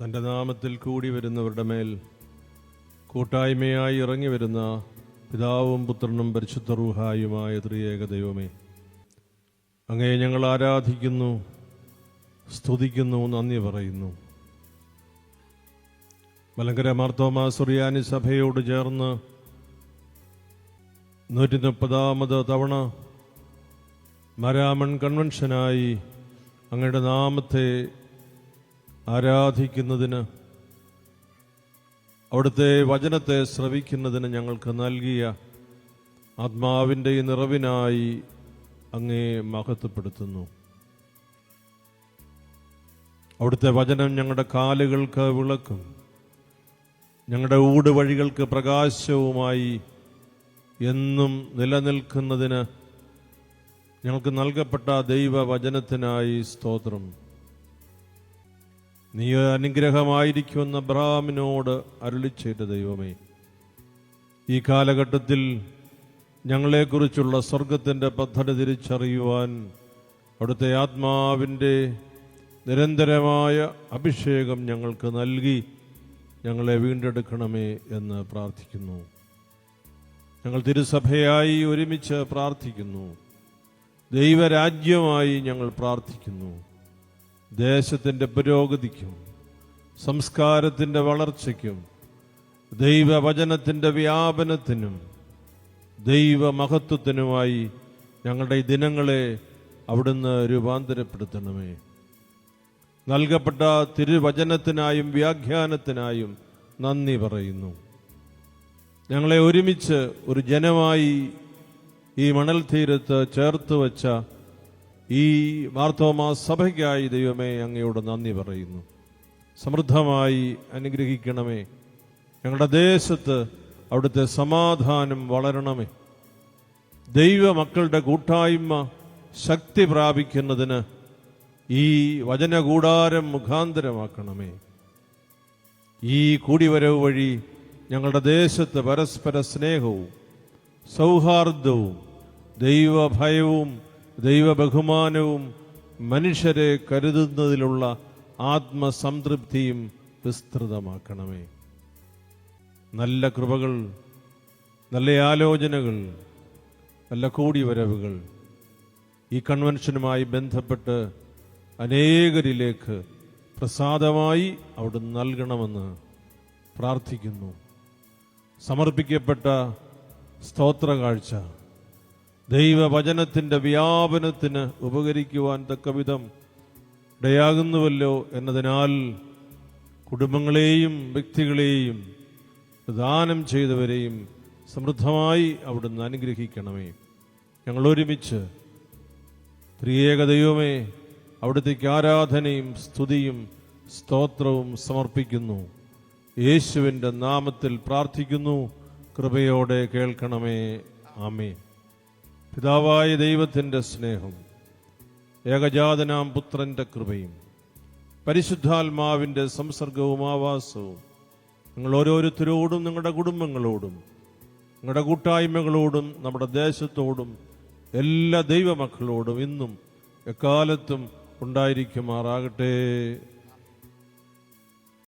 തന്റെ നാമത്തിൽ കൂടി വരുന്നവരുടെ മേൽ കൂട്ടായ്മയായി ഇറങ്ങി വരുന്ന പിതാവും പുത്രനും പരിശുദ്ധ റൂഹായുമായ ത്രിയേക ദൈവമേ അങ്ങയെ ഞങ്ങൾ ആരാധിക്കുന്നു സ്തുതിക്കുന്നു നന്ദി പറയുന്നു. മലങ്കര മാർത്തോമാ സുറിയാനി സഭയോട് ചേർന്ന് നൂറ്റി മുപ്പതാമത് തവണ മരാമൺ കൺവെൻഷനായി അങ്ങയുടെ നാമത്തെ ആരാധിക്കുന്നതിന് അവിടുത്തെ വചനത്തെ ശ്രവിക്കുന്നതിന് ഞങ്ങൾക്ക് നൽകിയ ആത്മാവിന്റെ നിറവിനായി അങ്ങേ മഹത്വപ്പെടുത്തുന്നു. അവിടുത്തെ വചനം ഞങ്ങളുടെ കാലുകൾക്ക് വിളക്കും. ഞങ്ങളുടെ ഊട് വഴികൾക്ക് പ്രകാശവുമായി എന്നും നിലനിൽക്കുന്നതിന് ഞങ്ങൾക്ക് നൽകപ്പെട്ട ദൈവവചനത്തിനായി സ്തോത്രം. നീ അനുഗ്രഹമായിരിക്കുമെന്ന് അബ്രഹാമിനോട് അരുളി ചെയ്ത ദൈവമേ ഈ കാലഘട്ടത്തിൽ ഞങ്ങളെക്കുറിച്ചുള്ള സ്വർഗത്തിന്റെ പദ്ധതി തിരിച്ചറിയുവാൻ അവിടുത്തെ ആത്മാവിന്റെ നിരന്തരമായ അഭിഷേകം ഞങ്ങൾക്ക് നൽകി ഞങ്ങളെ വീണ്ടെടുക്കണമേ എന്ന് പ്രാർത്ഥിക്കുന്നു. ഞങ്ങൾ തിരുസഭയായി ഒരുമിച്ച് പ്രാർത്ഥിക്കുന്നു. ദൈവരാജ്യമായി ഞങ്ങൾ പ്രാർത്ഥിക്കുന്നു. ദേശത്തിന്റെ പുരോഗതിക്കും സംസ്കാരത്തിന്റെ വളർച്ചയ്ക്കും ദൈവവചനത്തിന്റെ വ്യാപനത്തിനും ദൈവമഹത്വത്തിനുമായി ഞങ്ങളുടെ ഈ ദിനങ്ങളെ അവിടുന്ന് രൂപാന്തരപ്പെടുത്തണമേ. നൽകപ്പെട്ട തിരുവചനത്തിനായും വ്യാഖ്യാനത്തിനായും നന്ദി പറയുന്നു. ഞങ്ങളെ ഒരുമിച്ച് ഒരു ജനമായി ഈ മണൽ തീരത്ത് ചേർത്ത് വച്ച ഈ മാർത്തോമാ സഭയ്ക്കായി ദൈവമേ അങ്ങയോട് നന്ദി പറയുന്നു. സമൃദ്ധമായി അനുഗ്രഹിക്കണമേ. ഞങ്ങളുടെ ദേശത്ത് അവിടുത്തെ സമാധാനം വളരണമേ. ദൈവമക്കളുടെ കൂട്ടായ്മ ശക്തി പ്രാപിക്കുന്നതിന് ഈ വചനകൂടാരം മുഖാന്തരമാക്കണമേ. ഈ കൂടിവരവ് വഴി ഞങ്ങളുടെ ദേശത്ത് പരസ്പര സ്നേഹവും സൗഹാർദ്ദവും ദൈവഭയവും ദൈവബഹുമാനവും മനുഷ്യരെ കരുതുന്നതിലുള്ള ആത്മസംതൃപ്തിയും വിസ്തൃതമാക്കണമേ. നല്ല കൃപകൾ നല്ല ആലോചനകൾ നല്ല കൂടിവരവുകൾ ഈ കൺവെൻഷനുമായി ബന്ധപ്പെട്ട് അനേകരിലേക്ക് പ്രസാദമായി അവിടെ നൽകണമെന്ന് പ്രാർത്ഥിക്കുന്നു. സമർപ്പിക്കപ്പെട്ട സ്തോത്ര കാഴ്ച ദൈവവചനത്തിന്റെ വ്യാപനത്തിന് ഉപകരിക്കുവാൻ തക്കവിധം ഇടയാകുന്നുവല്ലോ എന്നതിനാൽ കുടുംബങ്ങളെയും വ്യക്തികളെയും ദാനം ചെയ്തവരെയും സമൃദ്ധമായി അവിടുന്ന് അനുഗ്രഹിക്കണമേ. ഞങ്ങളൊരുമിച്ച് ത്രിയേക ദൈവമേ അവിടുത്തേക്ക് ആരാധനയും സ്തുതിയും സ്തോത്രവും സമർപ്പിക്കുന്നു. യേശുവിന്റെ നാമത്തിൽ പ്രാർത്ഥിക്കുന്നു. കൃപയോടെ കേൾക്കണമേ. ആമേ പിതാവായ ദൈവത്തിന്റെ സ്നേഹം ഏകജാതനാം പുത്രന്റെ കൃപയും പരിശുദ്ധാത്മാവിന്റെ സംസർഗവും ആവാസവും നിങ്ങൾ ഓരോരുത്തരോടും നിങ്ങളുടെ കുടുംബങ്ങളോടും നിങ്ങളുടെ കൂട്ടായ്മകളോടും നമ്മുടെ ദേശത്തോടും എല്ലാ ദൈവമക്കളോടും ഇന്നും എക്കാലത്തും ഉണ്ടായിരിക്കുമാറാകട്ടെ.